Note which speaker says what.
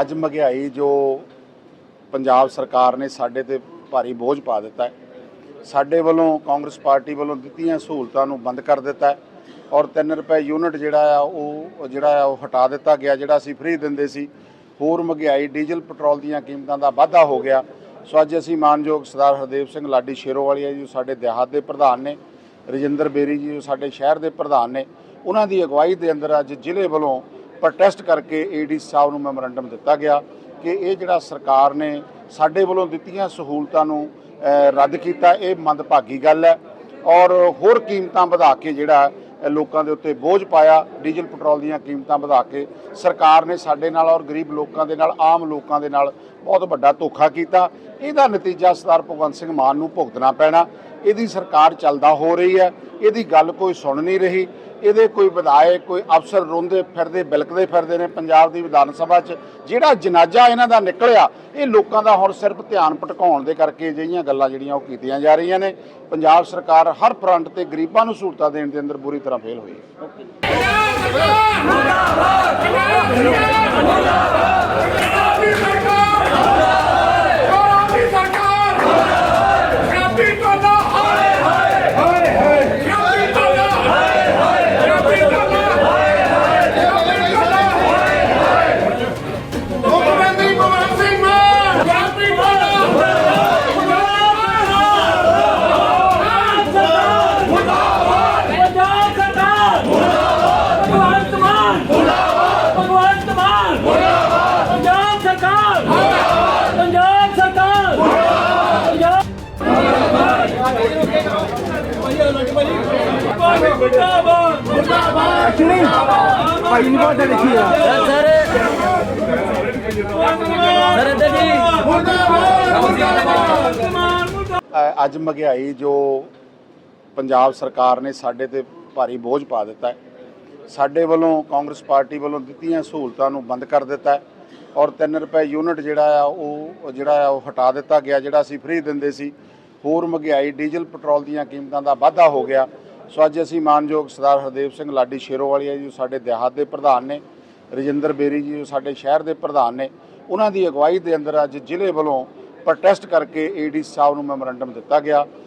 Speaker 1: ਅੱਜ ਮਹਿੰਗਾਈ ਜੋ ਪੰਜਾਬ ਸਰਕਾਰ ਨੇ ਸਾਡੇ ਤੇ ਭਾਰੀ ਬੋਝ ਪਾ ਦਿੱਤਾ ਹੈ। ਸਾਡੇ ਵੱਲੋਂ ਕਾਂਗਰਸ ਪਾਰਟੀ ਵੱਲੋਂ ਦਿੱਤੀਆਂ ਸਹੂਲਤਾਂ ਨੂੰ ਬੰਦ ਕਰ ਦਿੱਤਾ ਔਰ 3 ਰੁਪਏ ਯੂਨਿਟ ਜਿਹੜਾ ਆ, ਉਹ ਜਿਹੜਾ ਆ, ਉਹ ਹਟਾ ਦਿੱਤਾ ਗਿਆ, ਜਿਹੜਾ ਅਸੀਂ ਫ੍ਰੀ ਦਿੰਦੇ ਸੀ। ਹੋਰ ਮਹਿੰਗਾਈ, ਡੀਜ਼ਲ, ਪੈਟਰੋਲ ਦੀਆਂ ਕੀਮਤਾਂ ਦਾ ਵਾਧਾ ਹੋ ਗਿਆ। ਸੋ ਅੱਜ ਅਸੀਂ ਮਾਨਯੋਗ ਸਰਦਾਰ ਹਰਦੇਵ ਸਿੰਘ ਲਾਡੀ ਸ਼ੇਰੋਵਾਲੀਆ ਜੀ, ਜੋ ਸਾਡੇ ਦਿਹਾਤ ਦੇ ਪ੍ਰਧਾਨ ਨੇ, ਰਜਿੰਦਰ ਬੇਰੀ ਜੀ, ਜੋ ਸਾਡੇ ਸ਼ਹਿਰ ਦੇ ਪ੍ਰਧਾਨ ਨੇ, ਉਹਨਾਂ ਦੀ ਅਗਵਾਈ ਦੇ ਅੰਦਰ ਅੱਜ ਜ਼ਿਲ੍ਹੇ ਵੱਲੋਂ ਪ੍ਰੋਟੈਸਟ ਕਰਕੇ ਏਡੀ ਸਾਹਿਬ ਨੂੰ ਮੈਮੋਰੰਡਮ ਦਿੱਤਾ ਗਿਆ ਕਿ ਇਹ ਜਿਹੜਾ ਸਰਕਾਰ ਨੇ ਸਾਡੇ ਵੱਲੋਂ ਦਿੱਤੀਆਂ ਸਹੂਲਤਾਂ ਨੂੰ ਰੱਦ ਕੀਤਾ, ਇਹ ਮੰਦਭਾਗੀ ਗੱਲ ਹੈ। ਔਰ ਹੋਰ ਕੀਮਤਾਂ ਵਧਾ ਕੇ ਜਿਹੜਾ ਲੋਕਾਂ ਦੇ ਉੱਤੇ ਬੋਝ ਪਾਇਆ, ਡੀਜ਼ਲ ਪੈਟਰੋਲ ਦੀਆਂ ਕੀਮਤਾਂ ਵਧਾ ਕੇ। ਸਰਕਾਰ ਨੇ ਸਾਡੇ ਨਾਲ ਔਰ ਗਰੀਬ ਲੋਕਾਂ ਦੇ ਨਾਲ, ਆਮ ਲੋਕਾਂ ਦੇ ਨਾਲ ਬਹੁਤ ਵੱਡਾ ਧੋਖਾ ਕੀਤਾ। ਇਹਦਾ ਨਤੀਜਾ ਸਰਦਾਰ ਭਗਵੰਤ ਸਿੰਘ ਮਾਨ ਨੂੰ ਭੁਗਤਣਾ ਪੈਣਾ। ਇਹਦੀ ਸਰਕਾਰ ਚੱਲਦਾ ਹੋ ਰਹੀ ਹੈ। ਇਹਦੀ ਗੱਲ ਕੋਈ ਸੁਣ ਨਹੀਂ ਰਹੀ। ਇਹਦੇ ਕੋਈ ਵਿਧਾਇਕ, ਕੋਈ ਅਫਸਰ ਰੋਂਦੇ ਫਿਰਦੇ, ਬਿਲਕਦੇ ਫਿਰਦੇ ਨੇ ਪੰਜਾਬ ਦੀ ਵਿਧਾਨ ਸਭਾ 'ਚ। ਜਿਹੜਾ ਜਨਾਜ਼ਾ ਇਹਨਾਂ ਦਾ ਨਿਕਲਿਆ, ਇਹ ਲੋਕਾਂ ਦਾ ਹੁਣ ਸਿਰਫ ਧਿਆਨ ਭਟਕਾਉਣ ਦੇ ਕਰਕੇ ਅਜਿਹੀਆਂ ਗੱਲਾਂ ਜਿਹੜੀਆਂ ਉਹ ਕੀਤੀਆਂ ਜਾ ਰਹੀਆਂ ਨੇ। ਪੰਜਾਬ ਸਰਕਾਰ ਹਰ ਫਰੰਟ ਤੇ ਗਰੀਬਾਂ ਨੂੰ ਸਹੂਲਤਾਂ ਦੇਣ ਦੇ ਅੰਦਰ ਬੁਰੀ ਤਰ੍ਹਾਂ ਫੇਲ ਹੋਈ ਹੈ।
Speaker 2: ਮੁਰਦਾਬਾਦ
Speaker 3: ਭਾਈ ਨਹੀਂ ਬਾਤ ਦੇਖੀ ਆ
Speaker 4: ਸਰ ਸਰ ਇੱਧਰ ਜੀ
Speaker 1: ਅ- ਅੱਜ ਮਹਿੰਗਾਈ ਜੋ ਪੰਜਾਬ ਸਰਕਾਰ ਨੇ ਸਾਡੇ ਤੇ ਭਾਰੀ ਬੋਝ ਪਾ ਦਿੱਤਾ ਹੈ। ਸਾਡੇ ਵੱਲੋਂ ਕਾਂਗਰਸ ਪਾਰਟੀ ਵੱਲੋਂ ਦਿੱਤੀਆਂ ਸਹੂਲਤਾਂ ਨੂੰ ਬੰਦ ਕਰ ਦਿੱਤਾ ਹੈ ਔਰ 3 ਰੁਪਏ ਯੂਨਿਟ ਜਿਹੜਾ ਆ ਉਹ ਜਿਹੜਾ ਆ ਉਹ ਹਟਾ ਦਿੱਤਾ ਗਿਆ, ਜਿਹੜਾ ਅਸੀਂ ਫ੍ਰੀ ਦਿੰਦੇ ਸੀ। ਹੋਰ ਮਹਿੰਗਾਈ, ਡੀਜ਼ਲ, ਪੈਟਰੋਲ ਦੀਆਂ ਕੀਮਤਾਂ ਦਾ ਵਾਧਾ ਹੋ ਗਿਆ। ਸੋ ਅੱਜ ਅਸੀਂ ਮਾਨਯੋਗ ਸਰਦਾਰ ਹਰਦੇਵ ਸਿੰਘ ਲਾਡੀ ਸ਼ੇਰੋਵਾਲੀਆ ਜੀ ਸਾਡੇ ਦਿਹਾਤ ਦੇ ਪ੍ਰਧਾਨ ਨੇ, ਰਜਿੰਦਰ ਬੇਰੀ ਜੀ, ਜੋ ਸਾਡੇ ਸ਼ਹਿਰ ਦੇ ਪ੍ਰਧਾਨ ਨੇ, ਉਹਨਾਂ ਦੀ ਅਗਵਾਈ ਦੇ ਅੰਦਰ ਅੱਜ ਜ਼ਿਲ੍ਹੇ ਵੱਲੋਂ ਪ੍ਰੋਟੈਸਟ ਕਰਕੇ ਏਡੀ ਸਾਹਿਬ ਨੂੰ ਮੈਮੋਰੰਡਮ ਦਿੱਤਾ ਗਿਆ।